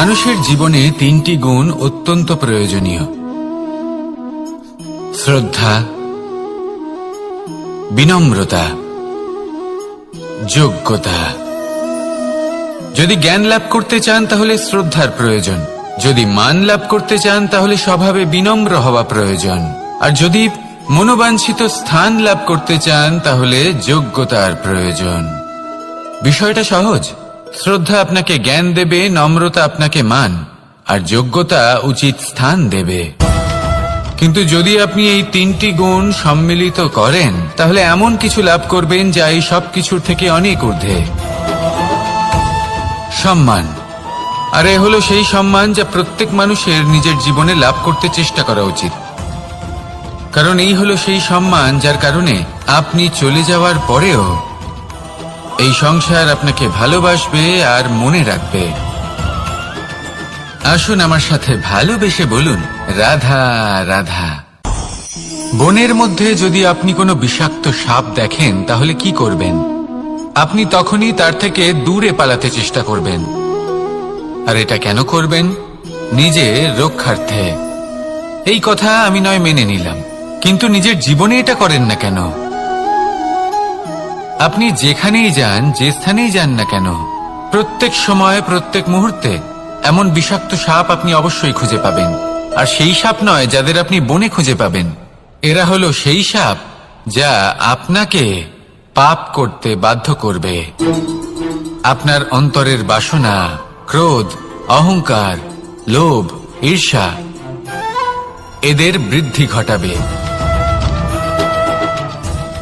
মানুষের জীবনে তিনটি গুণ অত্যন্ত প্রয়োজনীয়। শ্রদ্ধা, বিনম্রতা, যোগ্যতা। যদি জ্ঞান লাভ করতে চান, তাহলে শ্রদ্ধার প্রয়োজন। যদি মান লাভ করতে চান, তাহলে স্বভাবে বিনম্র হওয়া প্রয়োজন। আর যদি মনোবাঞ্ছিত স্থান লাভ করতে চান, তাহলে যোগ্যতার প্রয়োজন। বিষয়টা সহজ। শ্রদ্ধা আপনাকে জ্ঞান দেবে, নম্রতা আপনাকে মান, আর যোগ্যতা উচিত স্থান দেবে। কিন্তু যদি আপনি এই তিনটি গুণ সম্মিলিত করেন, তাহলে এমন কিছু লাভ করবেন যা এই সব কিছুর থেকে অনেক ঊর্ধ্বে। সম্মান। আর এ হলো সেই সম্মান যা প্রত্যেক মানুষের নিজের জীবনে লাভ করতে চেষ্টা করা উচিত। কারণ এই হলো সেই সম্মান যার কারণে আপনি চলে যাওয়ার পরেও এই সংসার আপনাকে ভালোবাসবে আর মনে রাখবে। আসুন আমার সাথে ভালোবেসে বলুন, রাধা রাধা। বনের মধ্যে যদি আপনি কোনো বিষাক্ত সাপ দেখেন, তাহলে কি করবেন? আপনি তখনই তার থেকে দূরে পালাতে চেষ্টা করবেন। আর এটা কেন করবেন? নিজে রক্ষার্থে। এই কথা আমি নয় মেনে নিলাম। কিন্তু নিজের জীবনে এটা করেন না কেন? আপনি যেখানেই যান, যে স্থানেই যান না কেন, প্রত্যেক সময়, প্রত্যেক মুহূর্তে এমন বিষাক্ত সাপ আপনি অবশ্যই খুঁজে পাবেন। আর সেই সাপ নয় যাদের আপনি বনে খুঁজে পাবেন। এরা হলো সেই সাপ যা আপনাকে পাপ করতে বাধ্য করবে। আপনার অন্তরের বাসনা, ক্রোধ, অহংকার, লোভ, ঈর্ষা, এদের বৃদ্ধি ঘটাবে।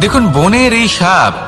দেখুন, বনের এই সাপ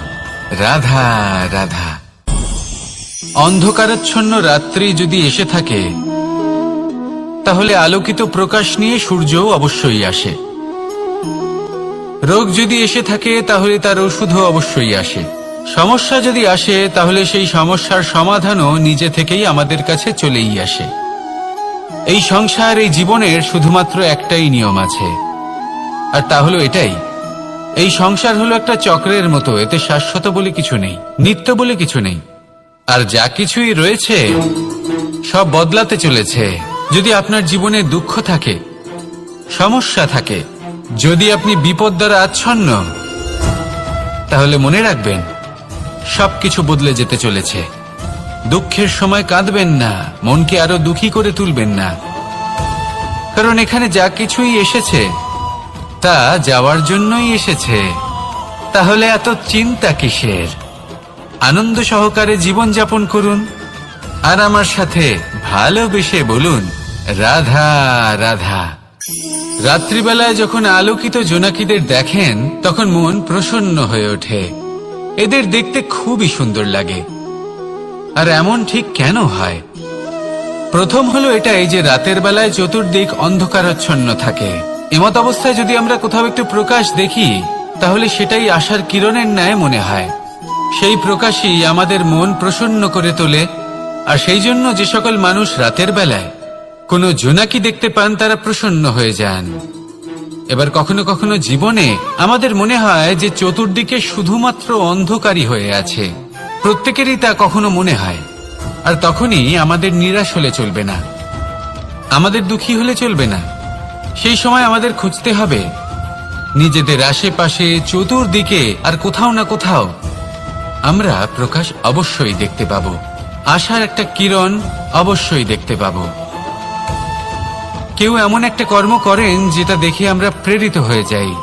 রাধা রাধা। অন্ধকারাচ্ছন্ন রাত্রি যদি এসে থাকে, তাহলে আলোকিত প্রকাশ নিয়ে সূর্যও অবশ্যই আসে। রোগ যদি এসে থাকে, তাহলে তার ওষুধও অবশ্যই আসে। সমস্যা যদি আসে, তাহলে সেই সমস্যার সমাধানও নিজে থেকেই আমাদের কাছে চলেই আসে। এই সংসার, এই জীবনের শুধুমাত্র একটাই নিয়ম আছে। আর তা হলো এটাই। এই সংসার হলো একটা চক্রের মতো, এতে শাশ্বত বলে কিছু নেই, নিত্য বলে কিছু নেই। আর যা কিছুই রয়েছে, সব বদলাতে চলেছে। যদি আপনার জীবনে দুঃখ থাকে, সমস্যা থাকে, যদি আপনি বিপদ দ্বারা আচ্ছন্ন, তাহলে মনে রাখবেন সবকিছু বদলে যেতে চলেছে। দুঃখের সময় কাঁদবেন না, মনকে আরও দুঃখী করে তুলবেন না। কারণ এখানে যা কিছুই এসেছে তা যাওয়ার জন্যই এসেছে। তাহলে এত চিন্তা কিসের? আনন্দ সহকারে জীবন যাপন করুন। আর আমার সাথে ভালোবেসে বলুন, রাধা রাধা। রাত্রিবেলায় যখন আলোকিত জোনাকিদের দেখেন, তখন মন প্রসন্ন হয়ে ওঠে। এদের দেখতে খুবই সুন্দর লাগে। আর এমন ঠিক কেন হয়? প্রথম হলো এটাই যে রাতের বেলায় চতুর্দিক অন্ধকারাচ্ছন্ন থাকে। এমত অবস্থায় যদি আমরা কোথাও একটু প্রকাশ দেখি, তাহলে সেটাই আশার কিরণের ন্যায় মনে হয়। সেই প্রকাশই আমাদের মন প্রসন্ন করে তোলে, আর সেই জন্য যে সকল মানুষ রাতের বেলায় কোনো জোনাকি দেখতে পান, তারা প্রসন্ন হয়ে যান। এবার কখনো কখনো জীবনে আমাদের মনে হয় যে চতুর্দিকে শুধুমাত্র অন্ধকারই হয়ে আছে। প্রত্যেকেরই তা কখনো মনে হয়, আর তখনই আমাদের নিরাশ হলে চলবে না। আমাদের দুঃখী হলে চলবে না। সেই সময় আমাদের খুঁজতে হবে। নিজেদের আশেপাশে, চতুর্দিকে, আর কোথাও না কোথাও আমরা প্রকাশ অবশ্যই দেখতে পাব। আশার একটা কিরণ অবশ্যই দেখতে পাবো। কেউ এমন একটা কর্ম করেন যেটা দেখে আমরা প্রেরিত হয়ে যাই।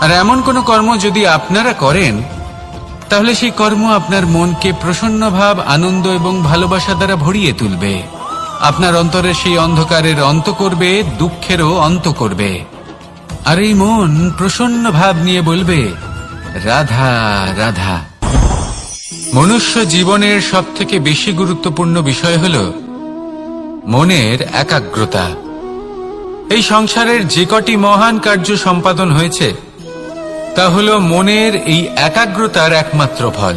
আর এমন কোনো কর্ম যদি আপনারা করেন, তাহলে সেই কর্ম আপনার মনকে প্রসন্ন ভাব আনন্দ এবং ভালোবাসা দ্বারা ভরিয়ে তুলবে। আপনার অন্তরে সেই অন্ধকারের অন্ত করবে, দুঃখেরও অন্ত করবে। আর এই মন প্রসন্ন ভাব নিয়ে বলবে, রাধা রাধা। মনুষ্য জীবনের সব থেকে বেশি গুরুত্বপূর্ণ বিষয় হল মনের একাগ্রতা। এই সংসারের যে কটি মহান কার্য সম্পাদন হয়েছে, তা হল মনের এই একাগ্রতার একমাত্র ফল।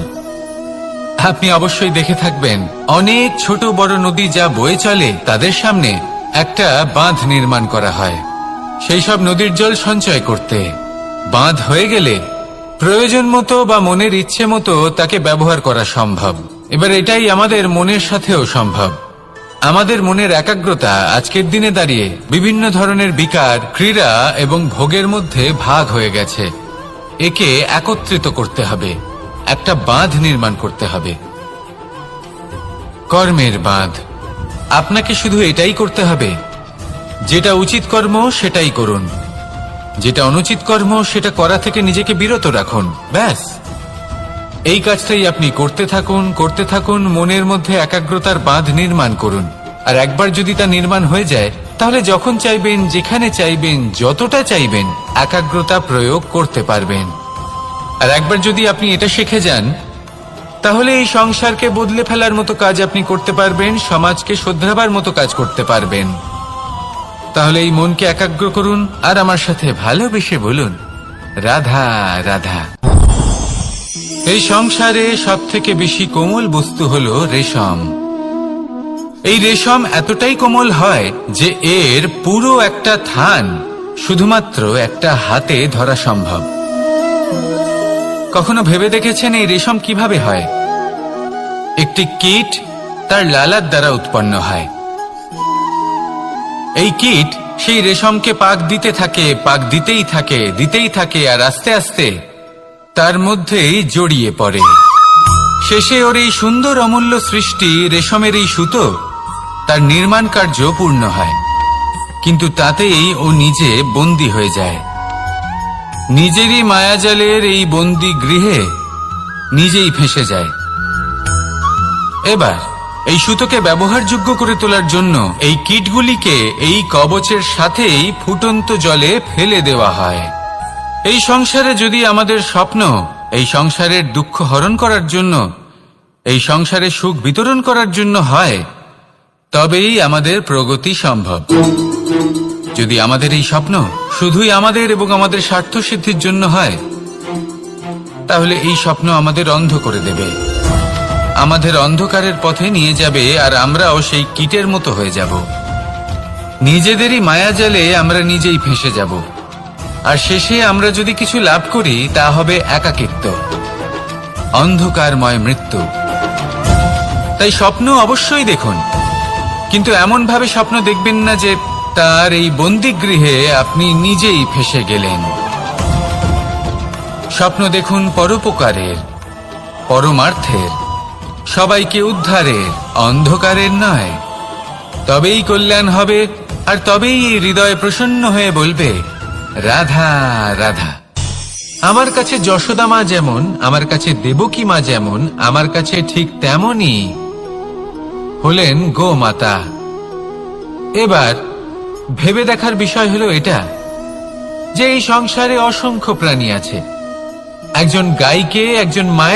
আপনি অবশ্যই দেখে থাকবেন, অনেক ছোট বড় নদী যা বয়ে চলে তাদের সামনে একটা বাঁধ নির্মাণ করা হয়। সেই সব নদীর জল সঞ্চয় করতে। বাঁধ হয়ে গেলে প্রয়োজন মতো বা মনের ইচ্ছে মতো তাকে ব্যবহার করা সম্ভব। এবার এটাই আমাদের মনের সাথেও সম্ভব। আমাদের মনের একাগ্রতা আজকের দিনে দাঁড়িয়ে বিভিন্ন ধরনের বিকার, ক্রীড়া এবং ভোগের মধ্যে ভাগ হয়ে গেছে। একে একত্রিত করতে হবে। একটা বাঁধ নির্মাণ করতে হবে। কর্মের বাঁধ। আপনাকে শুধু এটাই করতে হবে। যেটা উচিত কর্ম, সেটাই করুন। যেটা অনুচিত কর্ম, সেটা করা থেকে নিজেকে বিরত রাখুন। ব্যাস। এই কাজটাই আপনি করতে থাকুন করতে থাকুন, মনের মধ্যে একাগ্রতার বাঁধ নির্মাণ করুন। আর একবার যদি তা নির্মাণ হয়ে যায়, তাহলে যখন চাইবেন, যেখানে চাইবেন, যতটা চাইবেন, একাগ্রতা প্রয়োগ করতে পারবেন। আর একবার যদি আপনি এটা শিখে যান, তাহলে এই সংসারকে বদলে ফেলার মতো কাজ আপনি করতে পারবেন, সমাজকে শোধরাবার মতো কাজ করতে পারবেন। তাহলে এই মনকে একাগ্র করুন আর আমার সাথে ভালোবেসে বলুন, রাধা রাধা। এই সংসারে সব থেকে বেশি কোমল বস্তু হল রেশম। এই রেশম এতটাই কোমল হয় যে এর পুরো একটা থান শুধুমাত্র একটা হাতে ধরা সম্ভব। কখনো ভেবে দেখেছেন এই রেশম কীভাবে হয়? একটি কীট তার লালার দ্বারা উৎপন্ন হয়। এই কীট সেই রেশমকে পাক দিতে থাকে, পাক দিতেই থাকে দিতেই থাকে আর আস্তে আস্তে তার মধ্যেই জড়িয়ে পড়ে। শেষে ওর এই সুন্দর অমূল্য সৃষ্টি, রেশমের এই সুতো, তার নির্মাণ কার্য পূর্ণ হয়। কিন্তু তাতেই ও নিজে বন্দী হয়ে যায়। নিজেরই মায়াজালের এই বন্দি গৃহে নিজেই ফেসে যায়। এবার, এই সুতোকে ব্যবহারযোগ্য করে তোলার জন্য এই কিটগুলিকে এই কবচের সাথেই ফুটন্ত জলে ফেলে দেওয়া হয়। এই সংসারে যদি আমাদের স্বপ্ন এই সংসারের দুঃখ হরণ করার জন্য, এই সংসারে সুখ বিতরণ করার জন্য হয়, তবেই আমাদের প্রগতি সম্ভব। যদি আমাদের এই স্বপ্ন শুধুই আমাদের এবং আমাদের স্বার্থ সিদ্ধির জন্য হয়, তাহলে এই স্বপ্ন আমাদের অন্ধ করে দেবে। আমাদের অন্ধকারের পথে নিয়ে যাবে আর আমরাও সেই কীটের মতো হয়ে যাব। নিজেদেরই মায়া মায়াজালে আমরা নিজেই ফেসে যাব। আর শেষে আমরা যদি কিছু লাভ করি, তা হবে একাকিত্ব, অন্ধকারময় মৃত্যু। তাই স্বপ্ন অবশ্যই দেখুন, কিন্তু এমন ভাবে স্বপ্ন দেখবেন না যে তার এই বন্দিগৃহে আপনি নিজেই ফেসে গেলেন। স্বপ্ন দেখুন পরোপকারের, পরমার্থের, সবাইকে উদ্ধারের, অন্ধকারের নয়। তবেই কল্যাণ হবে, আর তবেই হৃদয় প্রসন্ন হয়ে বলবে, রাধা রাধা। আমার কাছে যশোদা মা যেমন, আমার কাছে দেবকী মা যেমন, আমার কাছে ঠিক তেমনই হলেন গোমাতা। এবার ভেবে দেখার বিষয় হলো এটা, যে এই সংসারে অসংখ্য প্রাণী আছে। একজন গাইকে, একজন মায়ের